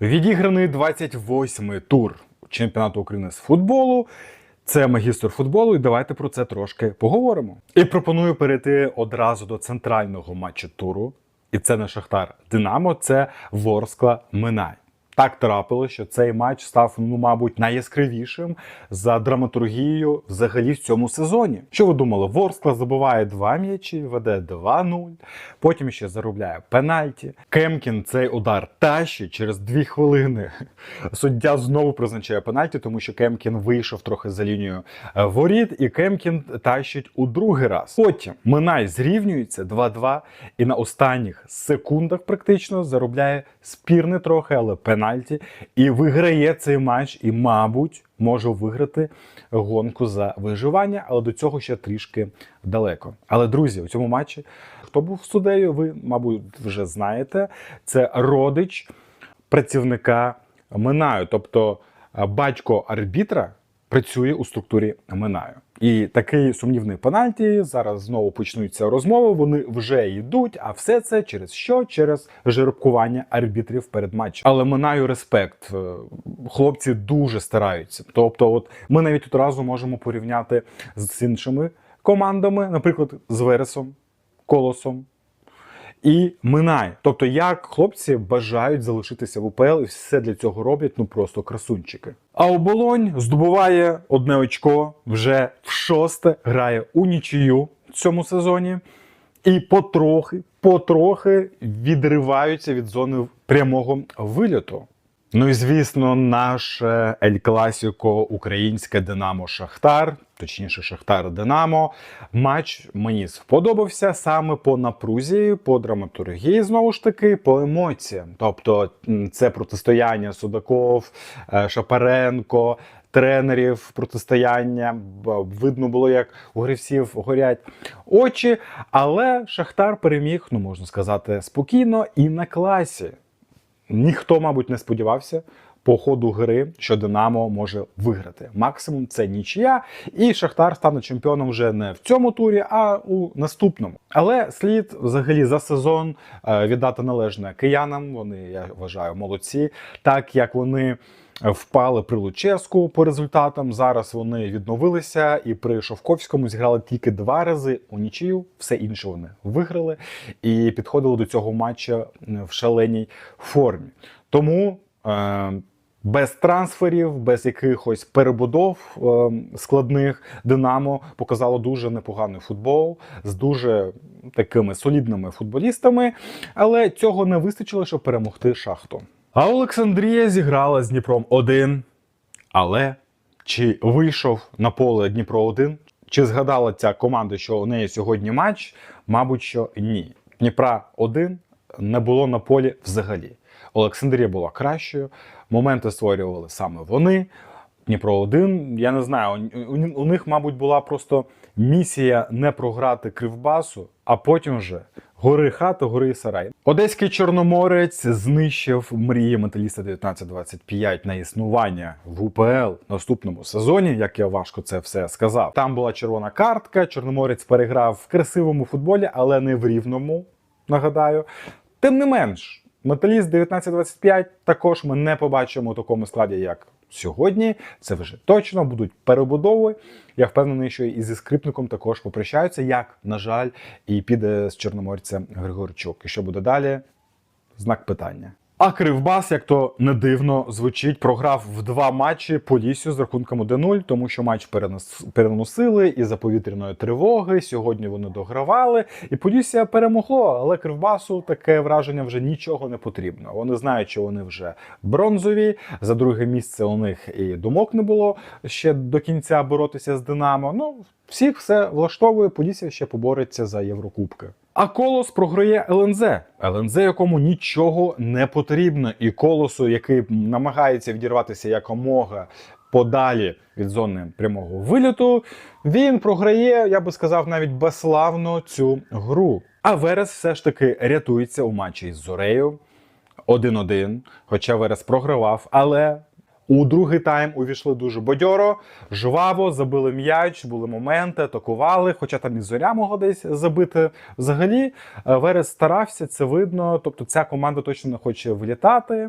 Відіграний 28-й тур чемпіонату України з футболу. Це магістр футболу, і давайте про це трошки поговоримо. І пропоную перейти одразу до центрального матчу туру. І це не Шахтар Динамо, це Ворскла Минай. Так трапилося, що цей матч став, ну, мабуть, найяскравішим за драматургією взагалі в цьому сезоні. Що ви думали? Ворскла забиває два м'ячі, веде 2-0, потім ще заробляє пенальті. Кемкін цей удар тащить через дві хвилини. Суддя знову призначає пенальті, тому що Кемкін вийшов трохи за лінію е, воріт, і Кемкін тащить у другий раз. Потім Минай зрівнюється 2-2, і на останніх секундах практично заробляє спірне трохи, але пенальті, і виграє цей матч, і, мабуть, може виграти гонку за виживання, але до цього ще трішки далеко. Але друзі, у цьому матчі хто був суддею, ви, мабуть, вже знаєте. Це родич працівника Минаю, тобто батько арбітра працює у структурі Минаю. І такий сумнівний пенальті. Зараз знову почнуться розмови. Вони вже йдуть. А все це через що? Через жеребкування арбітрів перед матчем. Але Минаю респект. Е, Хлопці дуже стараються. Тобто, от ми навіть одразу можемо порівняти з іншими командами, наприклад, з Вересом, Колосом і минає. Тобто, як хлопці бажають залишитися в УПЛ і все для цього роблять, ну просто красунчики. А оболонь здобуває одне очко вже в шосте, грає у нічию в цьому сезоні. І потрохи, потрохи відриваються від зони прямого вильоту. Ну і звісно, наш Ель Класіко, українське Динамо Шахтар, точніше, Шахтар Динамо. Матч мені сподобався саме по напрузі, по драматургії, знову ж таки, по емоціям. Тобто, це протистояння Судаков, е, Шапаренко. Тренерів протистояння видно було, як у гравців горять очі. Але Шахтар переміг, ну можна сказати, спокійно і на класі. Ніхто, мабуть, не сподівався по ходу гри, що Динамо може виграти. Максимум це нічия, і Шахтар стане чемпіоном вже не в цьому турі, а у наступному. Але слід взагалі за сезон е, віддати належне киянам. Вони я вважаю молодці, так як вони. Впали при Луческу по результатам. Зараз вони відновилися і при Шовковському зіграли тільки два рази у нічию, все інше вони виграли і підходили до цього матча в шаленій формі. Тому е, без трансферів, без якихось перебудов е, складних Динамо показало дуже непоганий футбол з дуже такими солідними футболістами, але цього не вистачило, щоб перемогти шахту. А Олександрія зіграла з Дніпром 1. Але чи вийшов на поле Дніпро 1? Чи згадала ця команда, що у неї сьогодні матч? Мабуть, що ні. Дніпра 1 не було на полі взагалі. Олександрія була кращою, моменти створювали саме вони. Дніпро 1 я не знаю, у, них, мабуть, була просто місія не програти кривбасу, а потім вже гори хата, гори сарай. Одеський чорноморець знищив мрії металіста 1925 на існування в УПЛ наступному сезоні. Як я важко це все сказав. Там була червона картка. Чорноморець переграв в красивому футболі, але не в рівному. Нагадаю, тим не менш. Металіст 1925 також ми не побачимо у такому складі, як сьогодні. Це вже точно будуть перебудови. Я впевнений, що і зі скрипником також попрощаються, як, на жаль, і піде з чорноморця Григорчук. І що буде далі? Знак питання. А Кривбас, як то не дивно звучить, програв в два матчі по лісю з рахунком 1-0, тому що матч перенос, переносили із-за повітряної тривоги. Сьогодні вони догравали, і Полісся перемогло. Але Кривбасу таке враження вже нічого не потрібно. Вони знають, що вони вже бронзові. За друге місце у них і думок не було ще до кінця боротися з Динамо. Ну всіх все влаштовує. Полісся ще побореться за Єврокубки. А колос програє ЛНЗ. ЛНЗ, якому нічого не потрібно, і колосу, який намагається відірватися якомога подалі від зони прямого виліту, він програє, я би сказав, навіть безславно цю гру. А Верес все ж таки рятується у матчі із Зорею 1-1, хоча Верес програвав, але у другий тайм увійшли дуже бадьоро, жваво, забили м'яч, були моменти, атакували, хоча там і зоря могла десь забити. Взагалі, е, Верес старався, це видно. Тобто ця команда точно не хоче влітати.